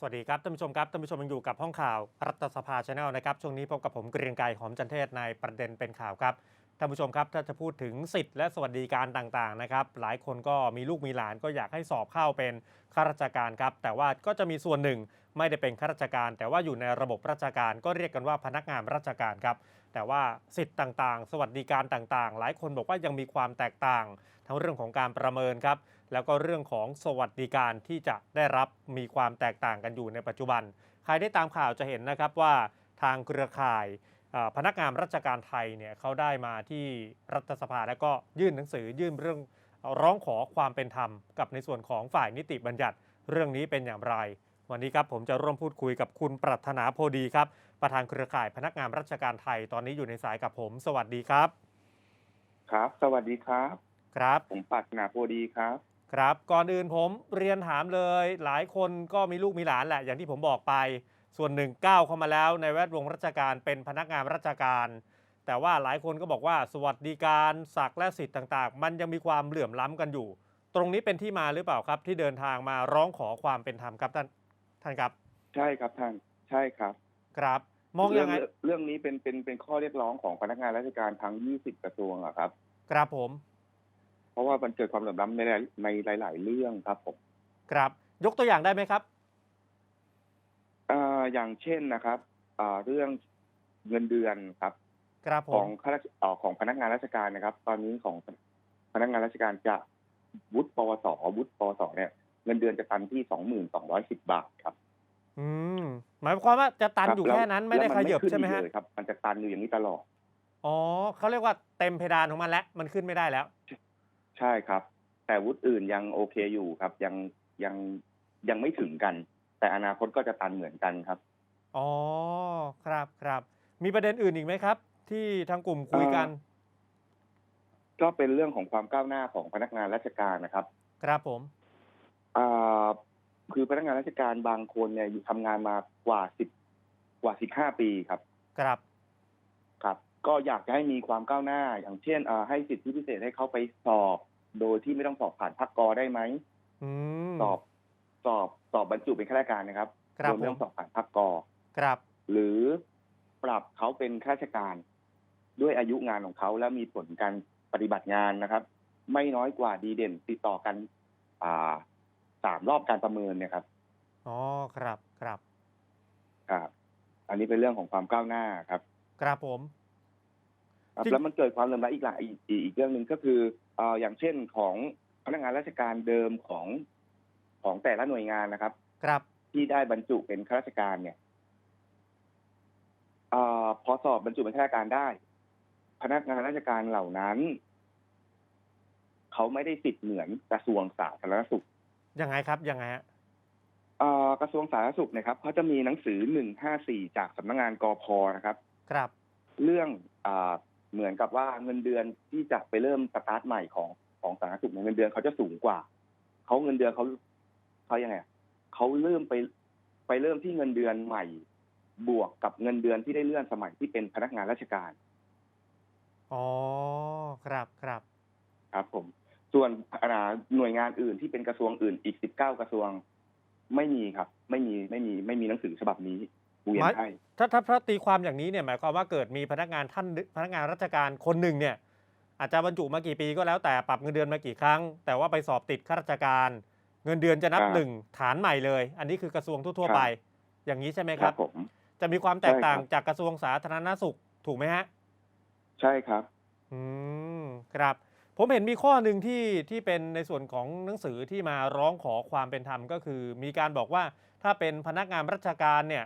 สวัสดีครับท่านผู้ชมครับท่านผู้ชมยังอยู่กับห้องข่าวรัฐสภาชาแนลนะครับช่วงนี้พบกับผมเกรียงไกรหอมจันเทศในประเด็นเป็นข่าวครับท่านผู้ชมครับถ้าจะพูดถึงสิทธิ์และสวัสดิการต่างๆนะครับหลายคนก็มีลูกมีหลานก็อยากให้สอบเข้าเป็นข้าราชการครับแต่ว่าก็จะมีส่วนหนึ่งไม่ได้เป็นข้าราชการ แต่ว่าอยู่ในระบบราชการก็เรียกกันว่าพนักงานราชการครับแต่ว่าสิทธิ์ต่างๆ สวัสดิการต่างๆ หลายคนบอกว่ายังมีความแตกต่าง ทั้งเรื่องของการประเมินครับ แล้วก็เรื่องของสวัสดิการที่จะได้รับมีความแตกต่างกันอยู่ในปัจจุบัน ใครได้ตามข่าวจะเห็นนะครับว่าทางเครือข่ายเอ่อพนักงานราชการไทยเนี่ยเขาได้มาที่รัฐสภาแล้วก็ยื่นหนังสือยื่นเรื่องร้องขอความเป็นธรรม กับในส่วนของฝ่ายนิติบัญญัติเรื่องนี้เป็นอย่างไร วันนี้ครับผมจะร่วมพูดคุยกับคุณปรัถนาโพดีครับ ประธานเครือข่ายพนักงานราชการไทยตอนนี้อยู่ในสายกับผม สวัสดีครับ ครับ สวัสดีครับ ครับผมปรัชนาโพดีครับ ครับ ก่อนอื่นผมเรียนถามเลย หลายคนก็มีลูกมีหลานแหละ อย่างที่ผมบอกไป ส่วนหนึ่งก้าวเข้ามาแล้วในแวดวงราชการเป็นพนักงานราชการ แต่ว่าหลายคนก็บอกว่าสวัสดิการศักดิ์และสิทธิ์ต่างๆ มันยังมีความเหลื่อมล้ำกันอยู่ ตรงนี้เป็นที่มาหรือเปล่าครับ ที่เดินทางมาร้องขอความเป็นธรรมครับท่านท่านครับ ใช่ครับท่านใช่ครับ ครับมองยังไงเรื่เรื่องนี้เป็นเป็นเป็นข้อเรียกร้องของพนักงานราชการทั้ง 20 กระทรวงอะครับ ครับผมเพ ราะว่ามันเกิดความเหลื่อมล้ำในหลายในหลาย ๆ เรื่องครับผมครับยกตัวอย่างได้ไหมครับอ่าอย่างเช่นนะครับอ่าเรื่องเงินเดือนครับครับผของมข้าราชเอ่อของพนักงานราชการนะครับ ตอนนี้ของพนักงานราชการจะวุฒิปวสวุฒิปวสเนี่ยเงินเดือนจะตันที่2210บาทครับอืมหมายความว่าจะตันครับอยู่ล้วแค่นั้นไม่ได้แล้วขนยับขึ้นใช่ไหมอีกฮะเลยครับ มันจะตันอยู่อย่างนี้ตลอด อ๋อเขาเรียกว่าเต็มเพดานของมันแล้วมันขึ้นไม่ได้แล้ว ใช่ครับ แต่วุฒิอื่นยังโอเคอยู่ครับ ยังยังยังไม่ถึงกัน แต่อนาคตก็จะตันเหมือนกันครับ อ๋อครับครับมีประเด็นอื่นอีกไหมครับ ที่ทางกลุ่มคุยกัน ก็เป็นเรื่องของความก้าวหน้าของพนักงานราชการนะครับ ครับผมอ่าคือพนักงานราชการบางคนเนี่ยอยู่ทำงานมากว่าสิบกว่าสิบห้าปีครับ ครับครับ ก็อยากจะให้มีความก้าวหน้า อย่างเช่นอ่าให้สิทธิพิเศษให้เขาไปสอบ โดยที่ไม่ต้องสอบผ่านพักกอได้ไหมอืม สอบสอบสอบบรรจุเป็นข้าราชการนะครับครับโดยไม่ผต้มองสอบผ่านพักกอ ครับ หรือปรับเขาเป็นข้าราชการ ด้วยอายุงานของเขาและมีผลการปฏิบัติงานนะครับ ไม่น้อยกว่าดีเด่นติดต่อกัน อ่าสามรอบการประเมินเนี่ยครับอ๋อ ครับ ครับ ครับ อันนี้เป็นเรื่องของความก้าวหน้าครับ ครับผม ครับจริงแล้วมันเกิดความเหลื่อมล้ำอีกหลายอีกอีกอีกเรื่องหนึ่งก็คืออ่าอย่างเช่นของพนักงานราชการเดิมของของแต่ละหน่วยงานนะครับ ครับที่ได้บรรจุเป็นข้าราชการเนี่ยอาพอสอบบรรจุเป็นข้าราชการได้ พนักงานราชการเหล่านั้น เขาไม่ได้สิทธิ์เหมือนกระทรวงสาธารณสุขยังไงครับยังไงฮะอ่ากระทรวงสาธารณสุขเนะครับเขาจะมีหนังสือหนึ่งห้าสี่จากสำนักงานกพนะครับ ครับ เรื่องอา เหมือนกับว่าเงินเดือนที่จะไปเริ่มสตาร์ทใหม่ของของสาธารณสุขเนี่ยเงินเดือนเขาจะสูงกว่าเขาเงินเดือนเขาเขายังไงอะเขาเริ่มไปไปเริ่มที่เงินเดือนใหม่ บวกกับเงินเดือนที่ได้เลื่อนสมัยที่เป็นพนักงานราชการอ๋อครับครับครับผม ส่วนอ่าหน่วยงานอื่นที่เป็นกระทรวงอื่นอีกสิบเก้ากระทรวงไม่มีครับ ไม่มีไม่มีไม่มีหนังสือฉบับนี้ เวียนหมายให้ถ้าถ้าถ้าตีความอย่างนี้เนี่ยหมายความว่าเกิดมีพนักงานท่านพนักงานราชการคนหนึ่งเนี่ยอาจจะบรรจุมากี่ปีก็แล้วแต่ปรับเงินเดือนมากี่ครั้ง แต่ว่าไปสอบติดข้าราชการ เงินเดือนจะนับครับหนึ่งฐานใหม่เลย อันนี้คือกระทรวงทั่วๆไป อย่างนี้ใช่ไหมคครัรับบผมจะมีความแตกต่างใช่ครับจากกระทรวงสาธารณสุขถูกไหมฮะ ใช่ครับ อืมครับ ผมเห็นมีข้อหนึ่งที่ที่เป็นในส่วนของหนังสือที่มาร้องขอความเป็นธรรมก็คือ มีการบอกว่าถ้าเป็นพนักงานราชการเนี่ย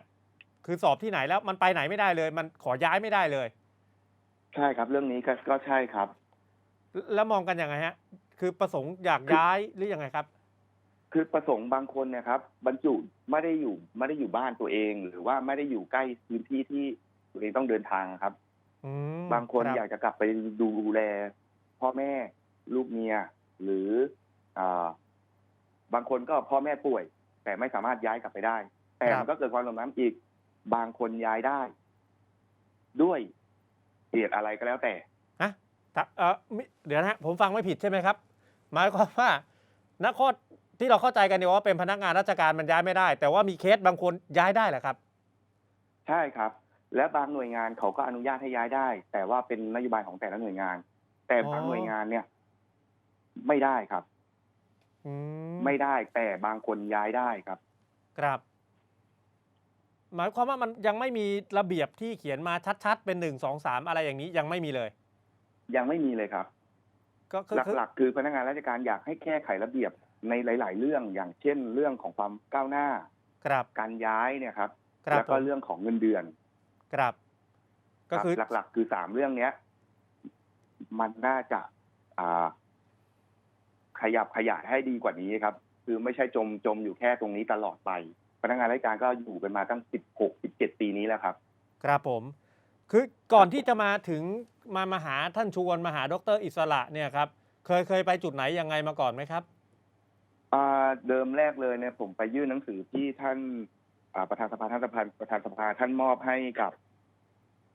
คือสอบที่ไหนแล้วมันไปไหนไม่ได้เลย มันขอย้ายไม่ได้เลย ใช่ครับ เรื่องนี้ก็ก็ใช่ครับ แล้วมองกันยังไงฮะ คือประสงค์อยากย้ายหรือยังไงครับ คือประสงค์บางคนเนี่ยครับ บรรจุไม่ได้อยู่ไม่ได้อยู่บ้านตัวเอง หรือว่าไม่ได้อยู่ใกล้พื้นที่ที่ตัวเองต้องเดินทางครับอืมบางคนรับอยากจะกลับไปดูแล พ่อแม่ลูกเมีย หรืออ่าบางคนก็พ่อแม่ป่วย แต่ไม่สามารถย้ายกลับไปได้ แต่มันก็เกิดความเหลื่อมล้ำอีก บางคนย้ายได้ ด้วยเหตุอะไรก็แล้วแต่ ฮะถ้าเออมิเดี๋ยวนะฮะผมฟังไม่ผิดใช่ไหมครับ หมายความว่านักโทษที่เราเข้าใจกันเนี่ยว่าเป็นพนักงานราชการมันย้ายไม่ได้ แต่ว่ามีเคสบางคนย้ายได้แหละครับ ใช่ครับ และบางหน่วยงานเขาก็อนุญาตให้ย้ายได้ แต่ว่าเป็นนโยบายของแต่ละหน่วยงาน แต่บางอ๋อ หน่วยงานเนี่ย ไม่ได้ครับ อืมไม่ได้แต่บางคนย้ายได้ครับ ครับ หมายความว่ามันยังไม่มีระเบียบที่เขียนมาชัดๆ เป็นหนึ่งสองสามอะไรอย่างนี้ยังไม่มีเลย ยังไม่มีเลยครับ ก็คือคือหลักๆ คือพนักงานราชการอยากให้แก้ไขระเบียบในหลาย ๆ เรื่องอย่างเช่นเรื่องของความก้าวหน้า ครับการย้ายเนี่ยครับครับแล้วก็ผมเรื่องของเงินเดือน ครับ ก็คือครับหลัก ๆ คือสามเรื่องเนี้ย มันน่าจะอ่า ขยับขยายให้ดีกว่านี้ครับ คือไม่ใช่จมจมอยู่แค่ตรงนี้ตลอดไป พนักงานราชการก็อยู่กันมาตั้งสิบหกสิบเจ็ดปีนี้แล้วครับ ครับผม คือก่อนที่จะมาถึงมามาหาท่านชวนมาหาดรอิสระเนี่ยครับ เคยเคยไปจุดไหนยังไงมาก่อนไหมครับอ่าเดิมแรกเลยเนี่ยผมไปยื่นหนังสือที่ท่านอ่าประธานสภาท่านประธานประธานสภาท่านมอบให้กับ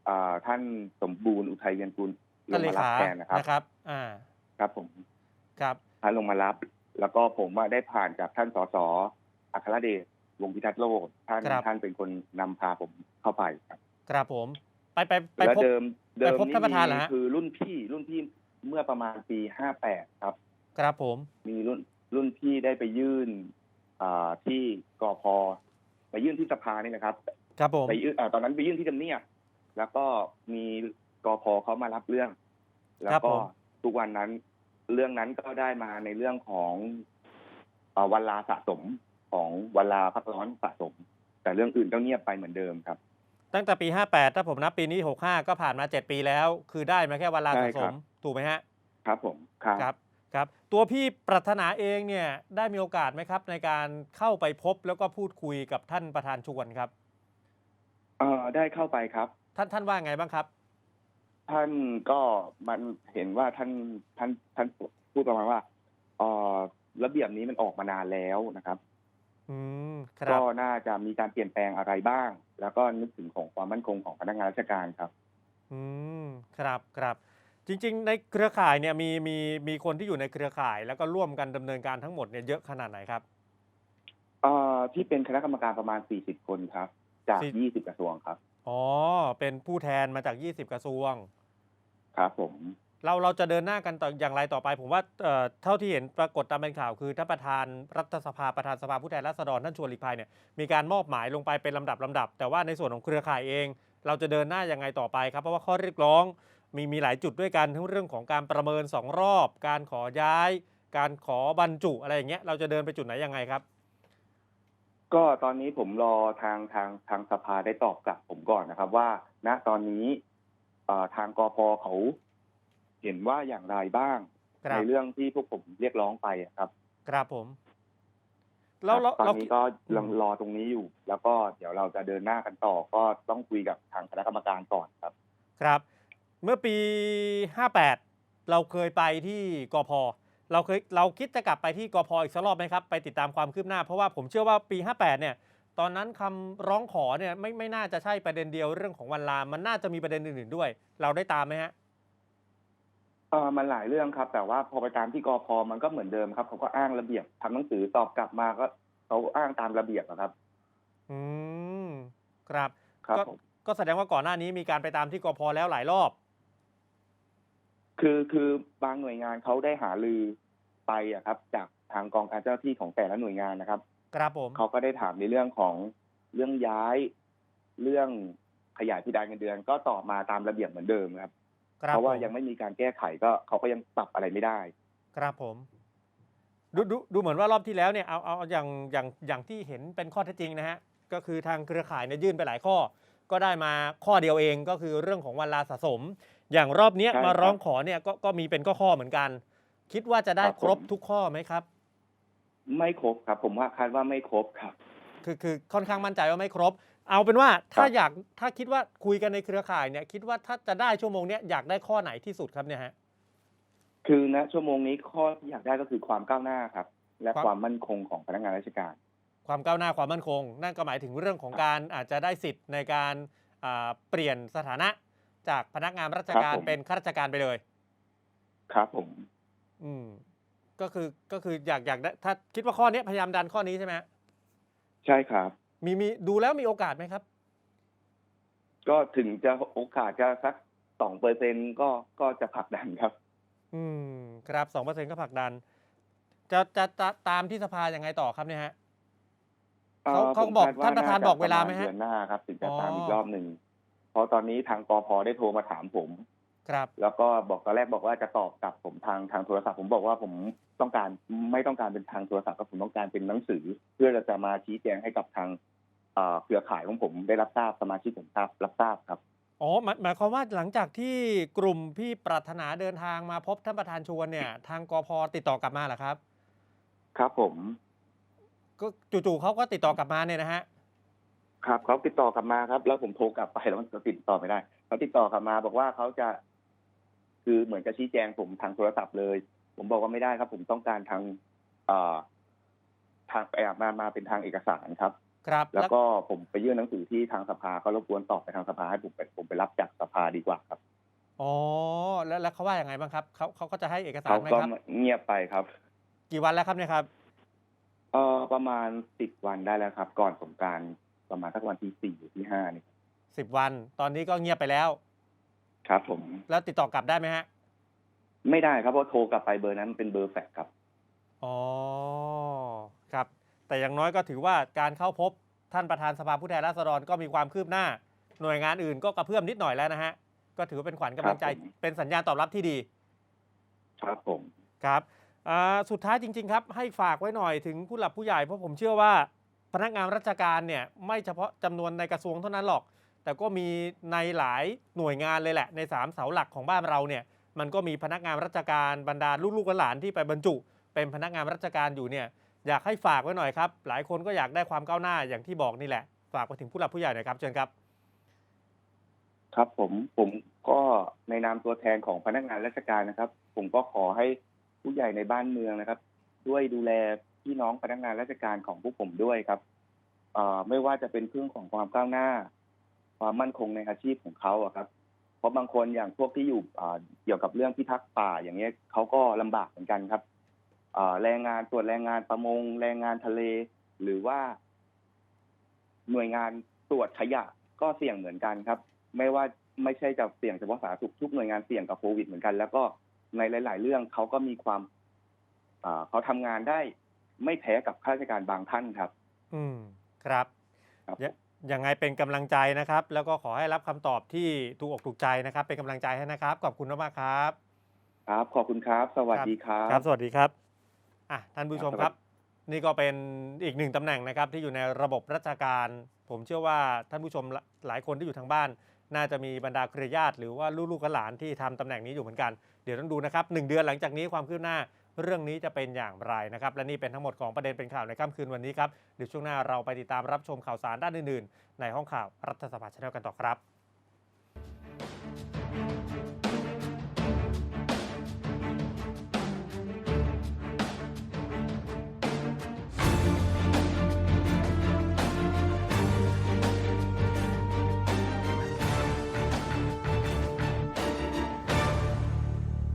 อ่าท่านสมบูรณ์อุทัยเวียนกุลลท่านงเลมารับขาแทนนะครับนะครับ อ่า ครับผม ครับท่านลงมารับ แล้วก็ผมว่าได้ผ่านจากท่านสสอัครเดช วงศ์พิทักษ์โลกท่านครับ ท่านเป็นคนนำพาผมเข้าไปครับครับผม ไปไปไปแล้วพบ เดิมเดิมไปพบท่านประธานเหรอมีฮะ คือรุ่นพี่รุ่นพี่เมื่อประมาณปีห้าแปดครับ ครับผม มีรุ่นรุ่นพี่ได้ไปยื่นอ่าที่กพไปยื่นที่สภานี่นะครับ ครับผม ไปยื่นอ่าตอนนั้นไปยื่นที่ทำเนียบแล้วก็มีกพเขามารับเรื่อง แล้วก็ทุกวันนั้น เรื่องนั้นก็ได้มาในเรื่องของอ่าวันลาสะสม ของวันลาพักร้อนสะสม แต่เรื่องอื่นก็เงียบไปเหมือนเดิมครับ ตั้งแต่ปี 58 ถ้าผมนับปีนี้ 65 ก็ผ่านมา 7 ปีแล้ว คือได้มาแค่วันลาใช่สะสครัมบถูกไหมฮะ ครับผมครับครับครับ ตัวพี่ปรารถนาเองเนี่ยได้มีโอกาสไหมครับ ในการเข้าไปพบแล้วก็พูดคุยกับท่านประธานชวนครับเอ่อได้เข้าไปครับ ท่านท่านว่าไงบ้างครับ ท่านก็มันเห็นว่าท่านท่านท่านพูดประมาณว่าเอ่อระเบียบนี้มันออกมานานแล้วนะครับอืมครั ก็บน่าจะมีการเปลี่ยนแปลงอะไรบ้าง แล้วก็นึกถึงของความมั่นคงของพนักงานราชการครับ อืมครับครับจริง ๆ ในเครือข่ายเนี่ยมีมีมีคนที่อยู่ในเครือข่าย แล้วก็ร่วมกันดำเนินการทั้งหมดเนี่ยเยอะขนาดไหนครับเอ่อที่เป็นคณะกรรมการประมาณ 40 คนครับ จากสี่20 กระทรวงครับ อ๋อ เป็นผู้แทนมาจาก 20 กระทรวง ครับผม เราเราจะเดินหน้ากันต่ออย่างไรต่อไป ผมว่าเอ่อเท่าที่เห็นปรากฏตามเป็นข่าวคือท่านประธานรัฐสภาประธานสภาผู้แทนราษฎรท่านชวนหลีกภัยเนี่ยมีการมอบหมายลงไปเป็นลำดับลำดับ แต่ว่าในส่วนของเครือข่ายเอง เราจะเดินหน้ายังไงต่อไปครับ เพราะว่าข้อเรียกร้องมีมีหลายจุดด้วยกันทั้งเรื่องของการประเมินสองรอบ การขอย้าย การขอบรรจุอะไรอย่างเงี้ยเราจะเดินไปจุดไหนยังไงครับ ก็ตอนนี้ผมรอทางทางทางสภาได้ตอบกลับผมก่อนนะครับ ว่า ณตอนนี้เอ่อทางกพเขา เห็นว่าอย่างไรบ้างครับในเรื่องที่พวกผมเรียกร้องไปอะครับครับผมแล้วครัเราบตอนเรานี้ก็ยังรอตรงนี้อยู่ แล้วก็เดี๋ยวเราจะเดินหน้ากันต่อก็ต้องคุยกับทางคณะกรรมการก่อนครับ ครับ เมื่อปี 58 เราเคยไปที่กพเราเคยเราคิดจะกลับไปที่กพอีกสักรอบไหมครับ ไปติดตามความคืบหน้า เพราะว่าผมเชื่อว่าปี 58 เนี่ย ตอนนั้นคำร้องขอเนี่ยไม่ไม่น่าจะใช่ประเด็นเดียวเรื่องของวันลา มันน่าจะมีประเด็นอื่นๆด้วย เราได้ตามไหมฮะเออมันหลายเรื่องครับ แต่ว่าพอไปตามที่กพมันก็เหมือนเดิมครับเขาก็อ้างระเบียบทำหนังสือตอบกลับมาก็เขาอ้างตามระเบียบอะครับ อืมครับครับก็ผม ก็แสดงว่าก่อนหน้านี้มีการไปตามที่กพแล้วหลายรอบ คือคือบางหน่วยงานเขาได้หาลือไปอะครับ จากทางกองการเจ้าหน้าที่ของแต่ละหน่วยงานนะครับ ครับผม เขาก็ได้ถามในเรื่องของเรื่องย้าย เรื่องขยายพิดานเงินเดือน ก็ตอบมาตามระเบียบเหมือนเดิมครับครับ เพราะว่าผมยังไม่มีการแก้ไขก็เขาก็ยังปรับอะไรไม่ได้ ครับผมดูดูดูเหมือนว่ารอบที่แล้วเนี่ยเอาเอาเอาอย่างอย่างอย่างที่เห็นเป็นข้อเท็จจริงนะฮะก็คือทางเครือข่ายเนี่ยยื่นไปหลายข้อ ก็ได้มาข้อเดียวเองก็คือเรื่องของวันลาสะสม อย่างรอบเนี้ยใช่มาครับร้องขอเนี่ยก็ก็มีเป็นข้อข้อๆเหมือนกัน คิดว่าจะได้ครับครบผมทุกข้อไหมครับ ไม่ครบครับ ผมว่าคาดว่าไม่ครบครับ คือคือค่อนข้างมั่นใจว่าไม่ครบ เอาเป็นว่าถ้าครับอยากถ้าคิดว่าคุยกันในเครือข่ายเนี่ย คิดว่าถ้าจะได้ชั่วโมงเนี้ยอยากได้ข้อไหนที่สุดครับเนี่ยฮะคือณชั่วโมงนี้ข้อที่อยากได้ก็คือความก้าวหน้าครับ และครับความมั่นคงของพนักงานราชการ ความก้าวหน้าความมั่นคง นั่นก็หมายถึงเรื่องของการอาจจะได้สิทธิ์ในการอ่าเปลี่ยนสถานะจากพนักงานราชการครับผมเป็นข้าราชการไปเลย ครับผม อืม ก็คือก็คืออยากอยากได้ถ้าคิดว่าข้อเนี้ยพยายามดันข้อนี้ใช่ไหมฮะใช่ครับ มีมีดูแล้วมีโอกาสไหมครับ ก็ถึงจะโอกาสจะสักสองเปอร์เซ็นก็ก็จะผลักดันครับ อืม ครับสองเปอร์เซ็นต์ก็ผลักดัน จะจะจะตามที่สภายังไงต่อครับเนี่ยฮะเขาอ่อเขาผมบอกคดว่ท่านประธานจะบอกเวลาไหมปรฮะเดือนหน้าครับถึงจะอ๋อตามอีกรอบหนึ่งเพราะตอนนี้ทางกพได้โทรมาถามผม ครับ แล้วก็บอกตอนแรกบอกว่าจะตอบกลับผมทางทางโทรศัพท์ผมบอกว่าผม ต้องการไม่ต้องการเป็นทางโทรศัพท์ครับผมต้องการเป็นหนังสือ เพื่อจะมาชี้แจงให้กับทางเอ่อเครือข่ายของผมได้รับทราบสมาชิกผมทราบรับทราบครับอ๋อหมายหมายความว่าหลังจากที่กลุ่มพี่ปรารถนาเดินทางมาพบท่านประธานชวนเนี่ย ทางกพติดต่อกลับมาเหรอครับ ครับผม ก็จู่ๆเขาก็ติดต่อกลับมาเนี่ยนะฮะครับเขาติดต่อกลับมาครับ แล้วผมโทรกลับไปแล้วมันติดต่อไม่ได้เขาติดต่อกลับมา บอกว่าเขาจะ คือเหมือนจะชี้แจงผมทางโทรศัพท์เลย ผมบอกว่าไม่ได้ครับ ผมต้องการทางเอ่อทางแอบมามาเป็นทางเอกสารครับ ครับ แล้วก็ผมไปยื่นหนังสือที่ทางสภาเขารบกวนตอบไปทางสภาให้ผมไปผมไปรับจากสภาดีกว่าครับอ๋อแล้วแล้วเขาว่าอย่างไงบ้างครับเขาเขาก็จะให้เอกสารเขาไหมก็ครับเงียบไปครับ กี่วันแล้วครับเนี่ยครับเออประมาณสิบวันได้แล้วครับ ก่อนสงกรารประมาณสักวันที่สี่หรือที่ห้านี่สิบวัน ตอนนี้ก็เงียบไปแล้ว ครับผม แล้วติดต่อกลับได้ไหมฮะ ไม่ได้ครับเพราะโทรกลับไปเบอร์นั้นเป็นเบอร์แฟกซ์ครับ อ๋อ ครับ แต่อย่างน้อยก็ถือว่าการเข้าพบท่านประธานสภาผู้แทนราษฎรก็มีความคืบหน้า หน่วยงานอื่นก็กระเพื่อมนิดหน่อยแล้วนะฮะ ก็ถือว่าเป็นขวัญกำลังใจ ครับผม เป็นสัญญาณตอบรับที่ดี ครับผม ครับอ่าสุดท้ายจริง ๆ ครับ ให้ฝากไว้หน่อยถึงผู้หลักผู้ใหญ่เพราะผมเชื่อว่าพนักงานราชการเนี่ยไม่เฉพาะจำนวนในกระทรวงเท่านั้นหรอก แต่ก็มีในหลายหน่วยงานเลยแหละ ในสามเสาหลักของบ้านเราเนี่ย มันก็มีพนักงานราชการบรรดาลูกๆหลานที่ไปบรรจุ เป็นพนักงานราชการอยู่เนี่ยอยากให้ฝากไว้หน่อยครับ หลายคนก็อยากได้ความก้าวหน้าอย่างที่บอกนี่แหละ ฝากไปถึงผู้หลักผู้ใหญ่หน่อยครับเชิญครับ ครับผมผมก็ในนามตัวแทนของพนักงานราชการนะครับ ผมก็ขอให้ผู้ใหญ่ในบ้านเมืองนะครับ ด้วยดูแลพี่น้องพนักงานราชการของพวกผมด้วยครับเอ่อไม่ว่าจะเป็นเรื่องของความก้าวหน้า ความมั่นคงในอาชีพของเขาอะครับ เพราะบางคนอย่างพวกที่อยู่อ่าเกี่ยวกับเรื่องพิทักษ์ป่า อย่างเงี้ยเขาก็ลำบากเหมือนกันครับอ่าแรงงานตรวจแรงงานประมง แรงงานทะเล หรือว่า หน่วยงานตรวจขยะก็เสี่ยงเหมือนกันครับ ไม่ว่าไม่ใช่จะเสี่ยงเฉพาะสาธารณสุขทุกหน่วยงานเสี่ยงกับโควิดเหมือนกัน แล้วก็ในหลาย ๆ เรื่องเขาก็มีความอ่าเขาทำงานได้ไม่แพ้กับข้าราชการบางท่านครับ อืมครับครับ ยยังไงเป็นกำลังใจนะครับ แล้วก็ขอให้รับคำตอบที่ถูกอกถูกใจนะครับ เป็นกำลังใจให้นะครับ ขอบคุณมากๆครับ ครับ ขอบคุณครับ สวัสดีครับครับ สวัสดีครับอะท่านผู้ชมครับครับ นี่ก็เป็นอีกหนึ่งตำแหน่งนะครับ ที่อยู่ในระบบราชการ ผมเชื่อว่าท่านผู้ชมหลายคนที่อยู่ทางบ้าน น่าจะมีบรรดาเครือญาติหรือว่าลูกๆหลานที่ทำตำแหน่งนี้อยู่เหมือนกัน เดี๋ยวต้องดูนะครับหนึ่งเดือนหลังจากนี้ความคืบหน้า เรื่องนี้จะเป็นอย่างไรนะครับ และนี่เป็นทั้งหมดของประเด็นเป็นข่าวในค่ำคืนวันนี้ครับเดี๋ยวช่วงหน้าเราไปติดตามรับชมข่าวสารด้านอื่นๆ ในห้องข่าวรัฐสภาชาแนลกันต่อครับ